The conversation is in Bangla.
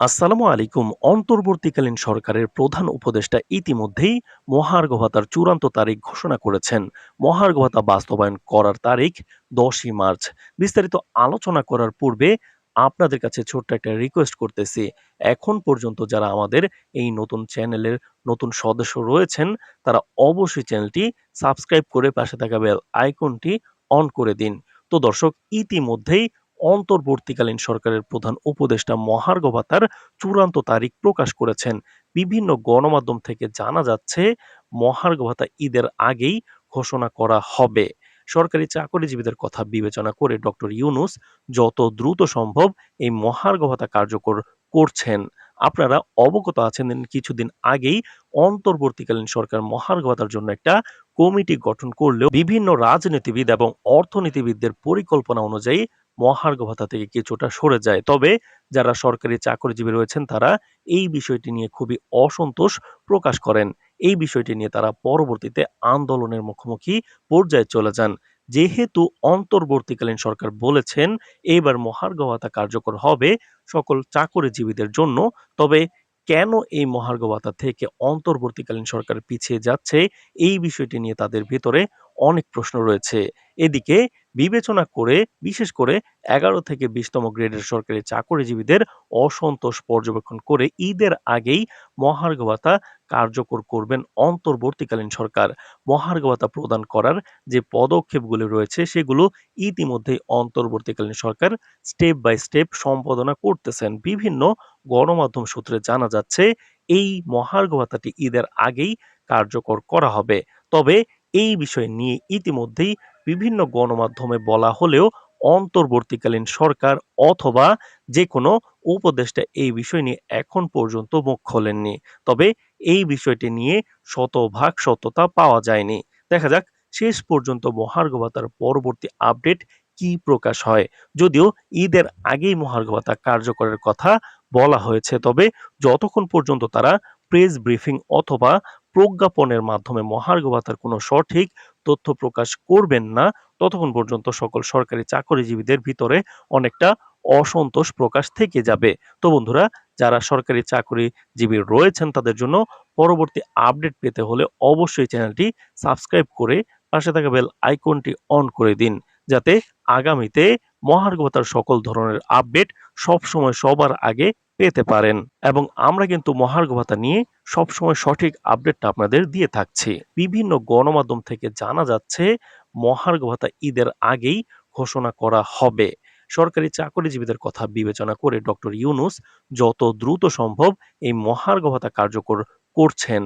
আসসালামু আলাইকুম। অন্তর্বর্তীকালীন সরকারের প্রধান উপদেষ্টা ইতিমধ্যেই মহার্ঘ ভাতার চূড়ান্ত তারিখ ঘোষণা করেছেন। মহার্ঘ ভাতা বাস্তবায়ন করার তারিখ দশই মার্চ। বিস্তারিত আলোচনা করার পূর্বে আপনাদের কাছে ছোট্ট একটা রিকোয়েস্ট করতেছি। এখন পর্যন্ত যারা আমাদের এই নতুন চ্যানেলের নতুন সদস্য রয়েছেন, তারা অবশ্যই চ্যানেলটি সাবস্ক্রাইব করে পাশে থাকা বেল আইকনটি অন করে দিন। তো দর্শক, ইতিমধ্যেই অন্তর্বর্তীকালীন সরকারের প্রধান উপদেষ্টা মহার্ঘ ভাতার চূড়ান্ত তারিখ প্রকাশ করেছেন। বিভিন্ন গণমাধ্যম থেকে জানা যাচ্ছে, মহার্ঘ ভাতা ঈদের আগেই ঘোষণা করা হবে। সরকারি চাকরিজীবীদের কথা বিবেচনা করে ডক্টর ইউনুস যত দ্রুত সম্ভব এই মহার্ঘ ভাতা কার্যকর করছেন। আপনারা অবগত আছেন কিছুদিন আগেই অন্তর্বর্তীকালীন সরকার মহার্ঘ ভাতার জন্য একটা কমিটি গঠন করলেও বিভিন্ন রাজনীতিবিদ এবং অর্থনীতিবিদদের পরিকল্পনা অনুযায়ী মহার্ঘ ভাতা থেকে কিছুটা সরে যায়। তবে যারা সরকারি চাকরিজীবী রয়েছেন, তারা এই বিষয়টি নিয়ে খুবই অসন্তোষ প্রকাশ করেন। এই বিষয়টি নিয়ে তারা পরবর্তীতে আন্দোলনের মুখোমুখি পর্যায়ে চলে যান। যেহেতু অন্তর্বর্তীকালীন সরকার বলেছেন এইবার মহার্ঘ ভাতা কার্যকর হবে সকল চাকরিজীবীদের জন্য, তবে কেন এই মহার্ঘ ভাতা থেকে অন্তর্বর্তীকালীন সরকার পিছিয়ে যাচ্ছে, এই বিষয়টি নিয়ে তাদের ভিতরে অনেক প্রশ্ন রয়েছে। এদিকে বিবেচনা করে, বিশেষ করে এগারো থেকে বিশতম গ্রেডের সরকারি চাকরিজীবীদের অসন্তোষ পর্যবেক্ষণ করে ঈদের আগেই মহার্ঘ ভাতা কার্যকর করবেন অন্তর্বর্তীকালীন সরকার। মহার্ঘ ভাতা প্রদান করার যে পদক্ষেপগুলি রয়েছে, সেগুলো ইতিমধ্যেই অন্তর্বর্তীকালীন সরকার স্টেপ বাই স্টেপ সম্পাদনা করতেছেন। বিভিন্ন গণমাধ্যম সূত্রে জানা যাচ্ছে, এই মহার্ঘ ভাতাটি ঈদের আগেই কার্যকর করা হবে। তবে এই বিষয় নিয়ে ইতিমধ্যেই বিভিন্ন গণমাধ্যমে বলা হলেও অন্তর্বর্তীকালীন সরকার অথবা যে কোনো উপদেষ্টা এই বিষয় নিয়ে এখন পর্যন্ত মুখ খোলেননি। তবে এই বিষয়টি নিয়ে শতভাগ সত্যতা পাওয়া যায়নি। দেখা যাক শেষ পর্যন্ত মহার্ঘ ভাতার পরবর্তী আপডেট কি প্রকাশ হয়। যদিও ঈদের আগেই মহার্ঘ ভাতা কার্যকরের কথা বলা হয়েছে, তবে যতক্ষণ পর্যন্ত তারা প্রেস ব্রিফিং অথবা প্রজ্ঞাপনের মাধ্যমে মহার্ঘ ভাতার কোনো সঠিক তথ্য প্রকাশ করবেন না, ততক্ষণ পর্যন্ত সকল সরকারি চাকরিজীবীদের ভিতরে অনেকটা অসন্তোষ প্রকাশ থেকে যাবে। তো বন্ধুরা, যারা সরকারি চাকরিজীবী রয়েছেন তাদের জন্য পরবর্তী আপডেট পেতে হলে অবশ্যই চ্যানেলটি সাবস্ক্রাইব করে পাশে থাকা বেল আইকনটি অন করে দিন, যাতে আগামীতে মহার্ঘ ভাতার সকল ধরনের আপডেট সবসময় সবার আগে পেতে পারেন এবং আমরা কিন্তু মহার্ঘ ভাতা নিয়ে সবসময় সঠিক আপডেটটা আপনাদের দিয়ে থাকছি। বিভিন্ন গণমাধ্যম থেকে জানা যাচ্ছে মহার্ঘ ভাতা ঈদের আগেই ঘোষণা করা হবে। সরকারি চাকরিজীবীদের কথা বিবেচনা করে ডক্টর ইউনুস যত দ্রুত সম্ভব এই মহার্ঘ ভাতা কার্যকর করছেন।